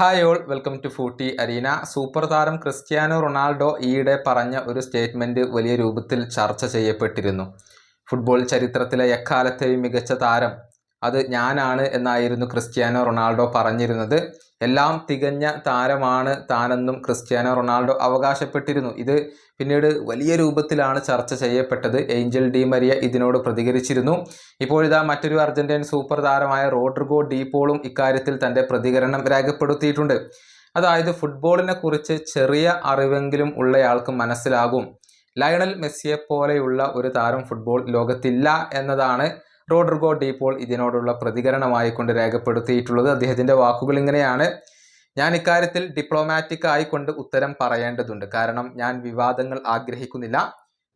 Hi all welcome to Footy Arena super താരം Cristiano Ronaldo ഈയിടെ പറഞ്ഞ ഒരു സ്റ്റേറ്റ്മെന്റ് വലിയ രൂപത്തിൽ ചർച്ച ചെയ്യപ്പെട്ടിരുന്നു. ഫുട്ബോൾ ചരിത്രത്തിലെ എക്കാലത്തെയും മികച്ച താരം അത് ഞാനാണ് എന്നായിരുന്നു ക്രിസ്ത്യാനോ റൊണാൾഡോ പറഞ്ഞിരുന്നത്. എല്ലാം തികഞ്ഞ താരമാണ് താനെന്നും ക്രിസ്ത്യാനോ റൊണാൾഡോ അവകാശപ്പെട്ടിരുന്നു. ഇത് പിന്നീട് വലിയ രൂപത്തിലാണ് ചർച്ച ചെയ്യപ്പെട്ടത്. ഏഞ്ചൽ ഡി മരിയ ഇതിനോട് പ്രതികരിച്ചിരുന്നു. ഇപ്പോഴിതാ മറ്റൊരു അർജന്റീൻ സൂപ്പർ താരമായ റോഡ്രിഗോ ഡീപോളും ഇക്കാര്യത്തിൽ തന്റെ പ്രതികരണം രേഖപ്പെടുത്തിയിട്ടുണ്ട്. അതായത് ഫുട്ബോളിനെ കുറിച്ച് ചെറിയ അറിവെങ്കിലും ഉള്ളയാൾക്ക് മനസ്സിലാകും. ലയണൽ മെസ്സിയെ പോലെയുള്ള ഒരു താരം ഫുട്ബോൾ ലോകത്തില്ല എന്നതാണ് റോഡ്രിഗോ ഡീപോൾ ഇതിനോടുള്ള പ്രതികരണമായി കൊണ്ട് രേഖപ്പെടുത്തിയിട്ടുള്ളത്. അദ്ദേഹത്തിന്റെ വാക്കുകൾ ഇങ്ങനെയാണ്. ഞാൻ ഇക്കാര്യത്തിൽ ഡിപ്ലോമാറ്റിക് ആയിക്കൊണ്ട് ഉത്തരം പറയേണ്ടതുണ്ട്. കാരണം ഞാൻ വിവാദങ്ങൾ ആഗ്രഹിക്കുന്നില്ല.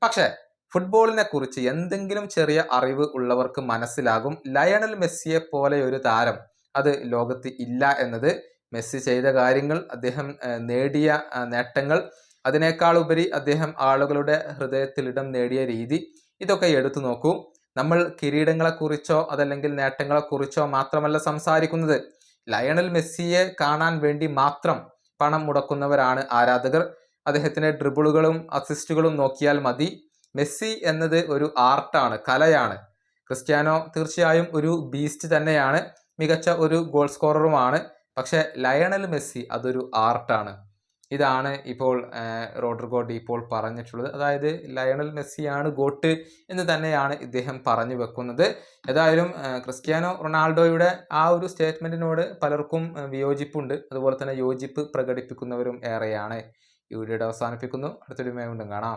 പക്ഷേ ഫുട്ബോളിനെ കുറിച്ച് എന്തെങ്കിലും ചെറിയ അറിവ് ഉള്ളവർക്ക് മനസ്സിലാകും. ലയണൽ മെസ്സിയെ പോലെ ഒരു താരം അത് ലോകത്ത് ഇല്ല എന്നത്. മെസ്സി ചെയ്ത കാര്യങ്ങൾ അദ്ദേഹം നേടിയ നേട്ടങ്ങൾ അതിനേക്കാൾ ഉപരി അദ്ദേഹം ആളുകളുടെ ഹൃദയത്തിൽ ഇടം നേടിയ രീതി. ഇതൊക്കെ എടുത്തു നോക്കൂ. നമ്മൾ കിരീടങ്ങളെക്കുറിച്ചോ അതല്ലെങ്കിൽ നേട്ടങ്ങളെക്കുറിച്ചോ മാത്രമല്ല സംസാരിക്കുന്നത്. ലയണൽ മെസ്സിയെ കാണാൻ വേണ്ടി മാത്രം പണം മുടക്കുന്നവരാണ് ആരാധകർ. അദ്ദേഹത്തിന്റെ ഡ്രിബിളുകളും അസിസ്റ്റുകളും നോക്കിയാൽ മതി. മെസ്സി എന്നത് ഒരു ആർട്ടാണ് കലയാണ്. ക്രിസ്ത്യാനോ തീർച്ചയായും ഒരു ബീസ്റ്റ് തന്നെയാണ്. മികച്ച ഒരു ഗോൾ സ്കോററുമാണ് പക്ഷേ ലയണൽ മെസ്സി അതൊരു ആർട്ടാണ്. ഇതാണ് ഇപ്പോൾ റോഡ്രിഗോ ഇപ്പോൾ പറഞ്ഞിട്ടുള്ളത്. അതായത് ലയണൽ മെസ്സിയാണ് ഗോട്ട് എന്ന് തന്നെയാണ് ഇദ്ദേഹം പറഞ്ഞു വെക്കുന്നത്. ഏതായാലും ക്രിസ്ത്യാനോ റൊണാൾഡോയുടെ ആ ഒരു സ്റ്റേറ്റ്മെന്റിനോട് പലർക്കും വിയോജിപ്പുണ്ട്. അതുപോലെ തന്നെ യോജിപ്പ് പ്രകടിപ്പിക്കുന്നവരും ഏറെയാണ്. ഈ വീഡിയോയുടെ അവസാനിപ്പിക്കുന്നു. അടുത്തൊരു വീണ്ടും കാണാം.